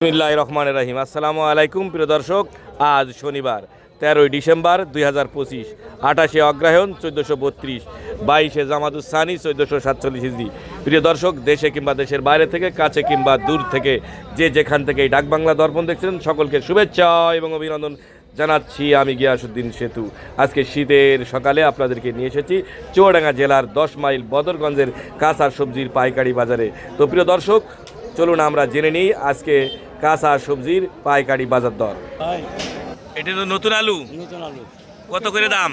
বিসমিল্লাহ রহমান রাহিম। আসসালামু আলাইকুম, প্রিয় দর্শক। আজ শনিবার, তেরোই ডিসেম্বর দুই হাজার পঁচিশ, আঠাশে অগ্রহায়ণ চোদ্দোশো বত্রিশ, বাইশে জামাদুসানি চোদ্দোশো সাতচল্লিশ হিজড়ি প্রিয় দর্শক, দেশে কিংবা দেশের বাইরে থেকে, কাছে কিংবা দূর থেকে, যে যেখান থেকে এই ডাকবাংলা দর্পণ দেখছেন, সকলকে শুভেচ্ছা এবং অভিনন্দন জানাচ্ছি আমি গিয়াসুদ্দিন সেতু। আজকে শীতের সকালে আপনাদেরকে নিয়ে এসেছি চুয়াডাঙ্গা জেলার দশ মাইল বদরগঞ্জের কাঁচা সবজির পাইকারি বাজারে। তো প্রিয় দর্শক চলুন আমরা জেনে নিই আজকে কাঁচা সবজির পাইকারি বাজার দর। এটা তো নতুন আলু। নতুন আলু। কত করে দাম?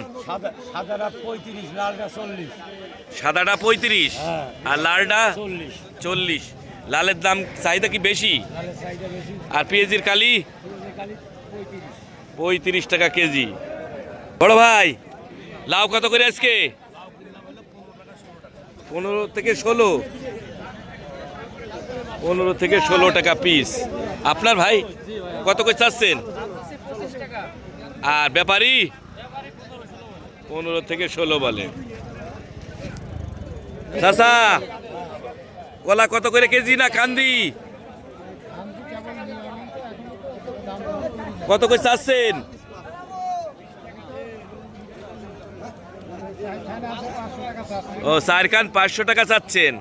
সাদাটা পঁয়ত্রিশ লালটা চল্লিশ। সাদাটা পঁয়ত্রিশ। হ্যাঁ। আর লালটা? চল্লিশ। চল্লিশ। লালের দাম চাহিদা কি বেশি? আর পেঁয়াজির কালি? পঁয়ত্রিশ। টাকা কেজি। বড় ভাই লাউ কত করে আজকে? পনেরো থেকে ষোলো। পনেরো থেকে ষোলো টাকা পিস আপনার ভাই, কত করে চাচ্ছেন? আর ব্যাপারী? পনেরো থেকে ষোলো বলে। চাচা, কলা কত করে কেজি না কান্দি? কত করে চাচ্ছেন? ও, চার কান পাঁচশো টাকা চাচ্ছেন।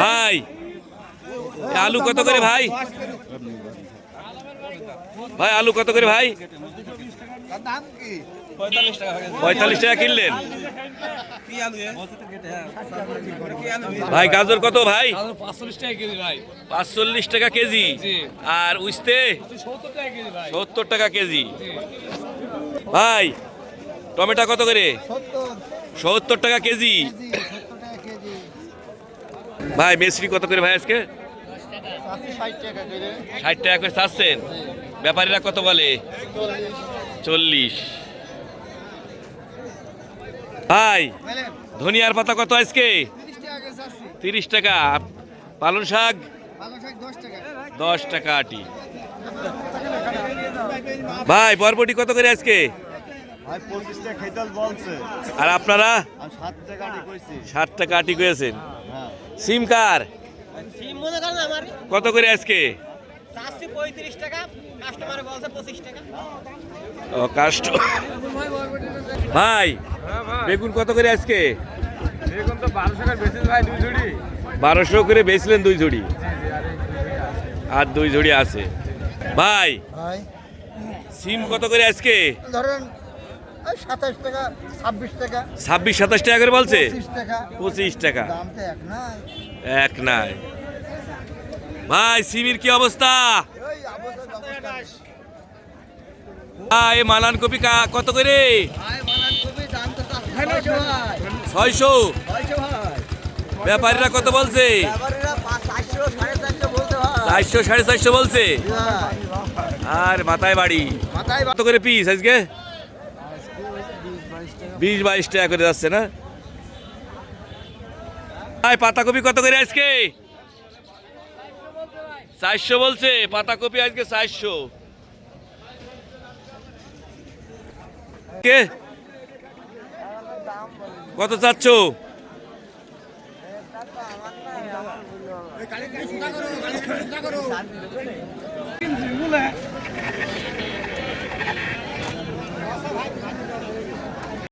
ভাই, আলু কত করে ভাই? ভাই, আলু কত করে ভাই? পঁয়তাল্লিশ টাকা কিনলেন? ভাই, গাজর কত ভাই? পাঁচচল্লিশ টাকা কেজি। আর উইস্তে সত্তর টাকা কেজি। ভাই, টমেটো কত করে? সত্তর টাকা কেজি। ভাই মেসরি কত করে ভাই আজকে? ষাট টাকা করে চাচ্ছেন। ব্যাপারীরা কত বলে? চল্লিশ। ভাই ধনিয়ার পাতা কত আজকে? তিরিশ টাকা। পালং শাক? দশ টাকা আটি। ভাই বরবটি কত করে আজকে? আর আপনারা? ষাট টাকা আটি করেছেন সিম কার? মনে করেন আমার। কত করে আজকে? চারশো পঁয়ত্রিশ টাকা কাস্টমার বলছে পঁচিশ টাকা। ও কাস্ট ভাই বেগুন কত করে আজকে? বারোশো টাকা বেশি ভাই দুই ঝুড়ি বারোশো করে বেচলেন দুই ঝুড়ি আর দুই ঝুড়ি আছে। ভাই ভাই। সিম কত করে আজকে? ধরেন সাতাশ টাকা ছাব্বিশ টাকা ছাব্বিশ সাতাশ টাকা করে বলছে? পঁচিশ টাকা। এক নাই। ভাই সিমির কি অবস্থা? ভাই মালান কপি কত করে? ছয়শো ব্যাপারীরা কত বলছে? চারশো সাড়ে চারশো বলছে? আর মাথায় বাড়ি। মাথায় কত করে পিস আজকে? বিশ বাইশ টাকা করে যাচ্ছে, না? ভাই, পাতাকপি কত করে আজকে? চারশো বলছে, পাতাকপি আজকে চারশো। কে? কত চাচ্ছ?